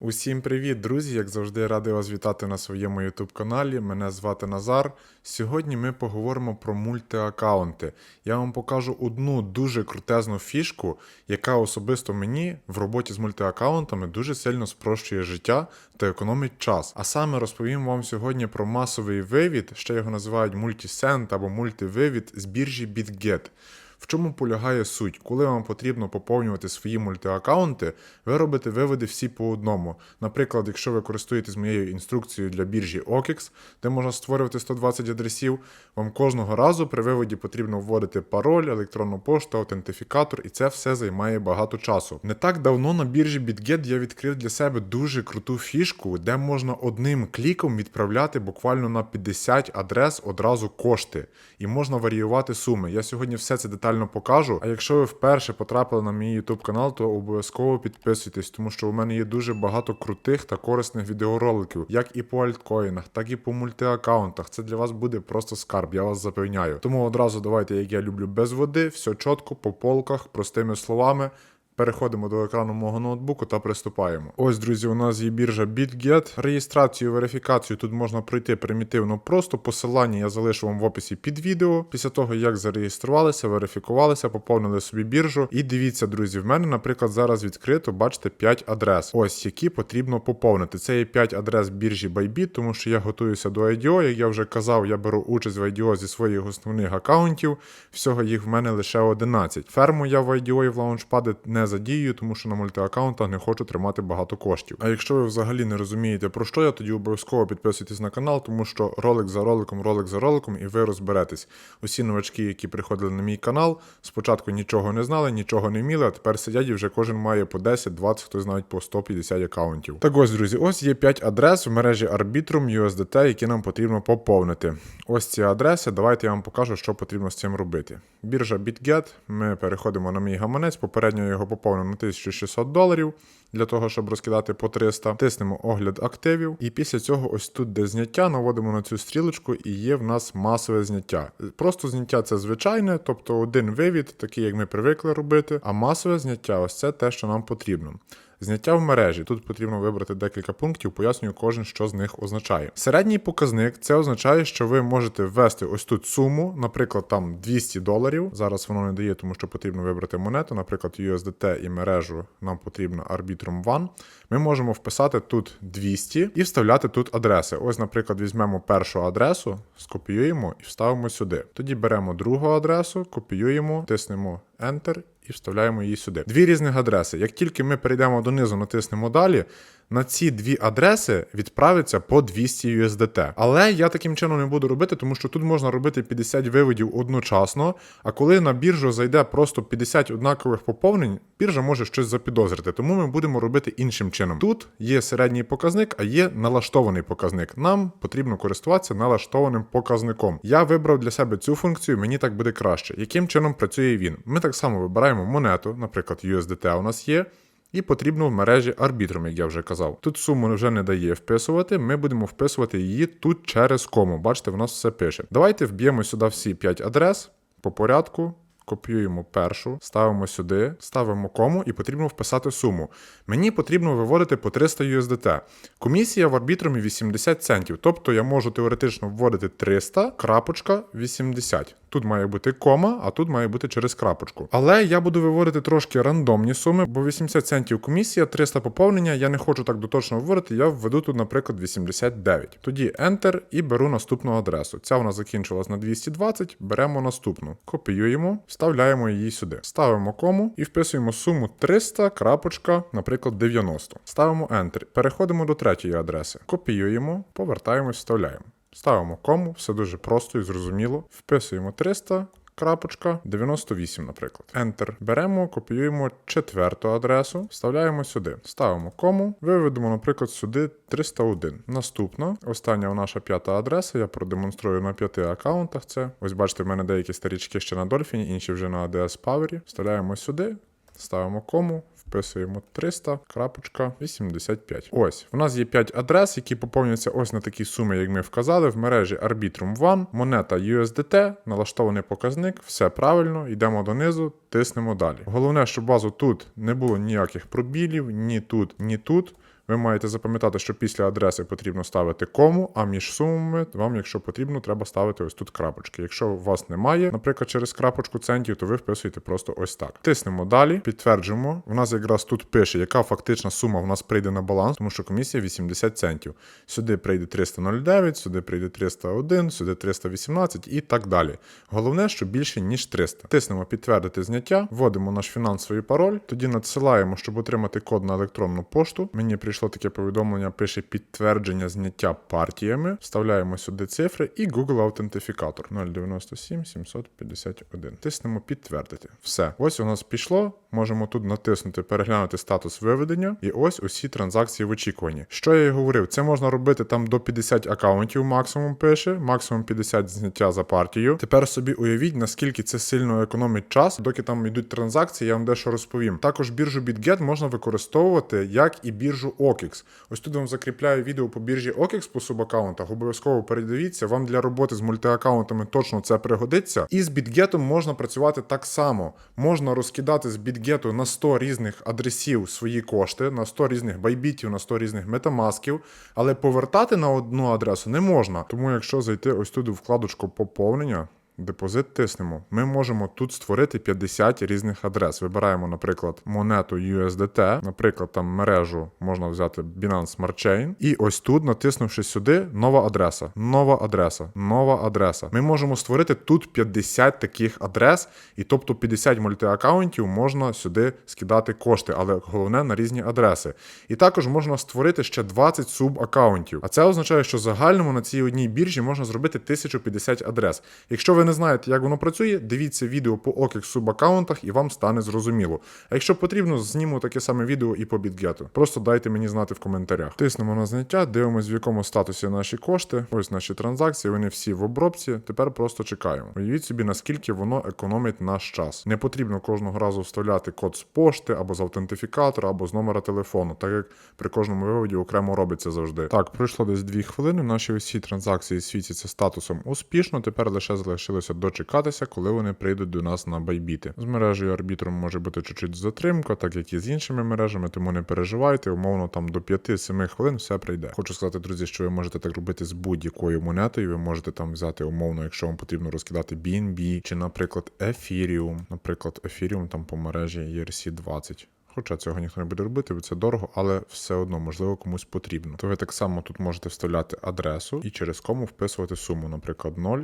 Усім привіт, друзі! Як завжди, радий вас вітати на своєму YouTube каналі. Мене звати Назар. Сьогодні ми поговоримо про мультиаккаунти. Я вам покажу одну дуже крутезну фішку, яка особисто мені в роботі з мультиаккаунтами дуже сильно спрощує життя та економить час. А саме розповім вам сьогодні про масовий вивід, ще його називають мультісенд або мультививід з біржі BitGet. В чому полягає суть? Коли вам потрібно поповнювати свої мультиаккаунти, ви робите виводи всі по одному. Наприклад, якщо ви користуєтесь моєю інструкцією для біржі OKX, де можна створювати 120 адресів, вам кожного разу при виводі потрібно вводити пароль, електронну пошту, аутентифікатор, і це все займає багато часу. Не так давно на біржі BitGet я відкрив для себе дуже круту фішку, де можна одним кліком відправляти буквально на 50 адрес одразу кошти, і можна варіювати суми. Я сьогодні все це детально покажу. А якщо ви вперше потрапили на мій YouTube канал, то обов'язково підписуйтесь, тому що у мене є дуже багато крутих та корисних відеороликів, як і по альткоїнах, так і по мультиаккаунтах. Це для вас буде просто скарб, я вас запевняю. Тому одразу давайте, як я люблю, без води, все чітко, по полках, простими словами. Переходимо до екрану мого ноутбуку та приступаємо. Ось, друзі, у нас є біржа BitGet. Реєстрацію, верифікацію тут можна пройти примітивно просто. Посилання я залишу вам в описі під відео. Після того, як зареєструвалися, верифікувалися, поповнили собі біржу. І дивіться, друзі, в мене, наприклад, зараз відкрито, бачите, 5 адрес. Ось які потрібно поповнити. Це є 5 адрес біржі Bybit, тому що я готуюся до IDO. Як я вже казав, я беру участь в IDO зі своїх основних аккаунтів. Всього їх в мене лише 11. Ферму я в IDO і в лаунчпади не задію, тому що на мультиаккаунтах не хочу тримати багато коштів. А якщо ви взагалі не розумієте про що я, тоді обов'язково підписуйтесь на канал, тому що ролик за роликом, ролик за роликом, і ви розберетесь. Усі новачки, які приходили на мій канал, спочатку нічого не знали, нічого не вміли, а тепер сидять і вже кожен має по 10, 20, хтось навіть по 150 аккаунтів. Так ось, друзі, ось є 5 адрес в мережі Arbitrum USDT, які нам потрібно поповнити. Ось ці адреси. Давайте я вам покажу, що потрібно з цим робити. Біржа BitGet. Ми переходимо на мій гаманець. Попередньо його поповнив на 1600 доларів для того, щоб розкидати по 300. Тиснемо огляд активів. І після цього, ось тут, де зняття, наводимо на цю стрілочку, і є в нас масове зняття. Просто зняття це звичайне, тобто один вивід, такий, як ми привикли робити. А масове зняття ось це те, що нам потрібно. Зняття в мережі. Тут потрібно вибрати декілька пунктів, пояснюю кожен, що з них означає. Середній показник це означає, що ви можете ввести ось тут суму, наприклад, там 200 доларів. Зараз воно не дає, тому що потрібно вибрати монету, наприклад, USDT і мережу нам потрібно Arbitrum One. Ми можемо вписати тут 200 і вставляти тут адреси. Ось, наприклад, візьмемо першу адресу, скопіюємо і вставимо сюди. Тоді беремо другу адресу, копіюємо, тиснемо Enter і вставляємо її сюди. Дві різних адреси. Як тільки ми перейдемо донизу, натиснемо далі, на ці дві адреси відправиться по 200 USDT. Але я таким чином не буду робити, тому що тут можна робити 50 виводів одночасно. А коли на біржу зайде просто 50 однакових поповнень, біржа може щось запідозрити. Тому ми будемо робити іншим чином. Тут є середній показник, а є налаштований показник. Нам потрібно користуватися налаштованим показником. Я вибрав для себе цю функцію, мені так буде краще. Яким чином працює він? Ми так само вибираємо монету, наприклад, USDT у нас є. І потрібно в мережі Arbitrum, як я вже казав. Тут суму вже не дає вписувати, ми будемо вписувати її тут через кому. Бачите, в нас все пише. Давайте вб'ємо сюди всі 5 адрес по порядку. Копіюємо першу, ставимо сюди, ставимо кому і потрібно вписати суму. Мені потрібно виводити по 300 USDT. Комісія в арбітрумі 80 центів, тобто я можу теоретично вводити 300, крапочка 80. Тут має бути кома, а тут має бути через крапочку. Але я буду виводити трошки рандомні суми, бо 80 центів комісія, 300 поповнення. Я не хочу так доточно вводити, я введу тут, наприклад, 89. Тоді Enter і беру наступну адресу. Ця нас закінчилась на 220, беремо наступну. Копіюємо, вставляємо її сюди. Ставимо кому і вписуємо суму 300, крапочка, наприклад, 90. Ставимо Enter. Переходимо до третьої адреси. Копіюємо, повертаємось, вставляємо. Ставимо кому, все дуже просто і зрозуміло. Вписуємо 300. Крапочка 98, наприклад. Enter. Беремо, копіюємо четверту адресу, вставляємо сюди. Ставимо кому, виведемо, наприклад, сюди 301. Наступна, остання наша п'ята адреса. Я продемонструю на п'яти аккаунтах. Це ось бачите, в мене деякі старічки ще на Дольфіні, інші вже на ADS Power. Вставляємо сюди, ставимо кому, вписуємо 300.85. Ось, в нас є 5 адрес, які поповнюються ось на такі суми, як ми вказали, в мережі Arbitrum One, монета USDT, налаштований показник, все правильно, йдемо донизу, тиснемо далі. Головне, щоб базу тут не було ніяких пробілів, ні тут, ні тут. Ви маєте запам'ятати, що після адреси потрібно ставити кому, а між сумами вам, якщо потрібно, треба ставити ось тут крапочки. Якщо у вас немає, наприклад, через крапочку центів, то ви вписуєте просто ось так. Тиснемо далі, підтверджуємо. У нас якраз тут пише, яка фактична сума в нас прийде на баланс, тому що комісія 80 центів. Сюди прийде 309, сюди прийде 301, сюди 318 і так далі. Головне, що більше ніж 300. Тиснемо підтвердити зняття, вводимо наш фінансовий пароль, тоді надсилаємо, щоб отримати код на електронну пошту. Мені прийшло таке повідомлення, пише підтвердження зняття партіями. Вставляємо сюди цифри і Google аутентифікатор 097 751. Тиснемо підтвердити. Все. Ось у нас пішло. Можемо тут натиснути, переглянути статус виведення, і ось усі транзакції в очікуванні. Що я і говорив, це можна робити там до 50 акаунтів, максимум пише, максимум 50 зняття за партію. Тепер собі уявіть, наскільки це сильно економить час, доки там йдуть транзакції, я вам дещо розповім. Також біржу BitGet можна використовувати як і біржу OKX. Ось тут вам закріпляю відео по біржі OKX по субаккаунтах. Обов'язково передивіться. Вам для роботи з мультиаккаунтами точно це пригодиться. І з BitGet можна працювати так само. Можна розкидати з BitGet на 100 різних адресів свої кошти, на 100 різних байбітів, на 100 різних метамасків, але повертати на одну адресу не можна. Тому якщо зайти ось тут у вкладочку поповнення. Депозит тиснемо. Ми можемо тут створити 50 різних адрес. Вибираємо, наприклад, монету USDT, наприклад, там мережу можна взяти Binance Smart Chain. І ось тут, натиснувши сюди, нова адреса, нова адреса, нова адреса. Ми можемо створити тут 50 таких адрес, і тобто 50 мультиаккаунтів можна сюди скидати кошти, але головне на різні адреси. І також можна створити ще 20 субаккаунтів. А це означає, що загальному на цій одній біржі можна зробити 1050 адрес. Якщо ви не знаєте, як воно працює, дивіться відео по OKX субаккаунтах і вам стане зрозуміло. А якщо потрібно, зніму таке саме відео і по BitGet. Просто дайте мені знати в коментарях. Тиснемо на зняття, дивимось, в якому статусі наші кошти. Ось наші транзакції, вони всі в обробці. Тепер просто чекаємо. Уявіть собі, наскільки воно економить наш час. Не потрібно кожного разу вставляти код з пошти або з аутентифікатора, або з номера телефону, так як при кожному виводі окремо робиться завжди. Так, пройшло десь 2 хвилини. Наші усі транзакції світяться статусом успішно. Тепер лише залишилося дочекатися, коли вони прийдуть до нас на байбіти. З мережею арбітром може бути чуть-чуть затримка, так як і з іншими мережами, тому не переживайте. Умовно там до 5-7 хвилин все прийде. Хочу сказати, друзі, що ви можете так робити з будь-якою монетою. Ви можете там взяти умовно, якщо вам потрібно розкидати BNB, чи, наприклад, Ethereum. Наприклад, Ethereum там по мережі ERC20. Хоча цього ніхто не буде робити, бо це дорого, але все одно, можливо, комусь потрібно. То ви так само тут можете вставляти адресу і через кому вписувати суму, наприклад, 0.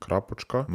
Крапочка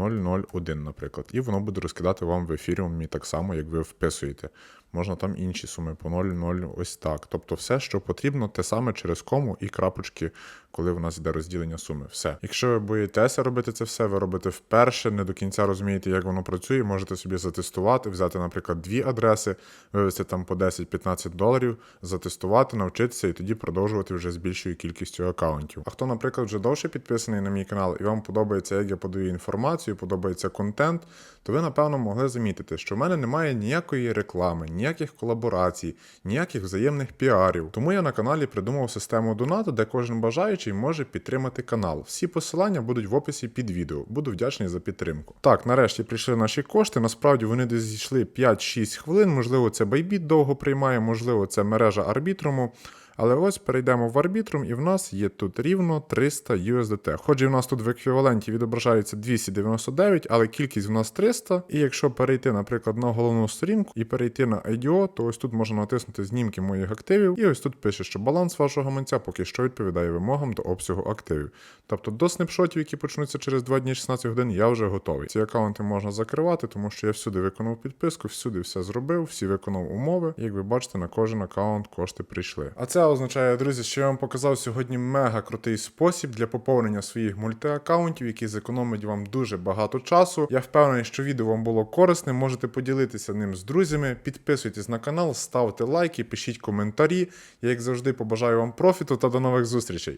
001, наприклад, і воно буде розкидати вам в ефіріумі так само, як ви вписуєте. Можна там інші суми по 0,0, ось так. Тобто все, що потрібно, те саме через кому і крапочки, коли в нас йде розділення суми. Все. Якщо ви боїтеся робити це все, ви робите вперше, не до кінця розумієте, як воно працює, можете собі затестувати, взяти, наприклад, дві адреси, вивести там по 10-15 доларів, затестувати, навчитися і тоді продовжувати вже з більшою кількістю акаунтів. А хто, наприклад, вже довше підписаний на мій канал і вам подобається, як я подаю інформацію, подобається контент, то ви, напевно, могли замітити, що в мене немає ніякої реклами, ніяких колаборацій, ніяких взаємних піарів. Тому я на каналі придумав систему донату, де кожен бажаючий може підтримати канал. Всі посилання будуть в описі під відео. Буду вдячний за підтримку. Так, нарешті прийшли наші кошти. Насправді вони десь зійшли 5-6 хвилин. Можливо, це байбіт довго приймає, можливо, це мережа арбітруму. Але ось перейдемо в арбітрум, і в нас є тут рівно 300 USDT. Хоч і в нас тут в еквіваленті відображається 299, але кількість в нас 300. І якщо перейти, наприклад, на головну сторінку і перейти на IDO, то ось тут можна натиснути знімки моїх активів. І ось тут пише, що баланс вашого гаманця поки що відповідає вимогам до обсягу активів. Тобто до снапшотів, які почнуться через 2 дні 16 годин, я вже готовий. Ці аккаунти можна закривати, тому що я всюди виконав підписку, всюди все зробив, всі виконав умови. Як ви бачите, на кожен аккаунт кошти прийшли. А це означає, друзі, що я вам показав сьогодні мега крутий спосіб для поповнення своїх мультиаккаунтів, який зекономить вам дуже багато часу. Я впевнений, що відео вам було корисне. Можете поділитися ним з друзями. Підписуйтесь на канал, ставте лайки, пишіть коментарі. Я, як завжди, побажаю вам профіту та до нових зустрічей.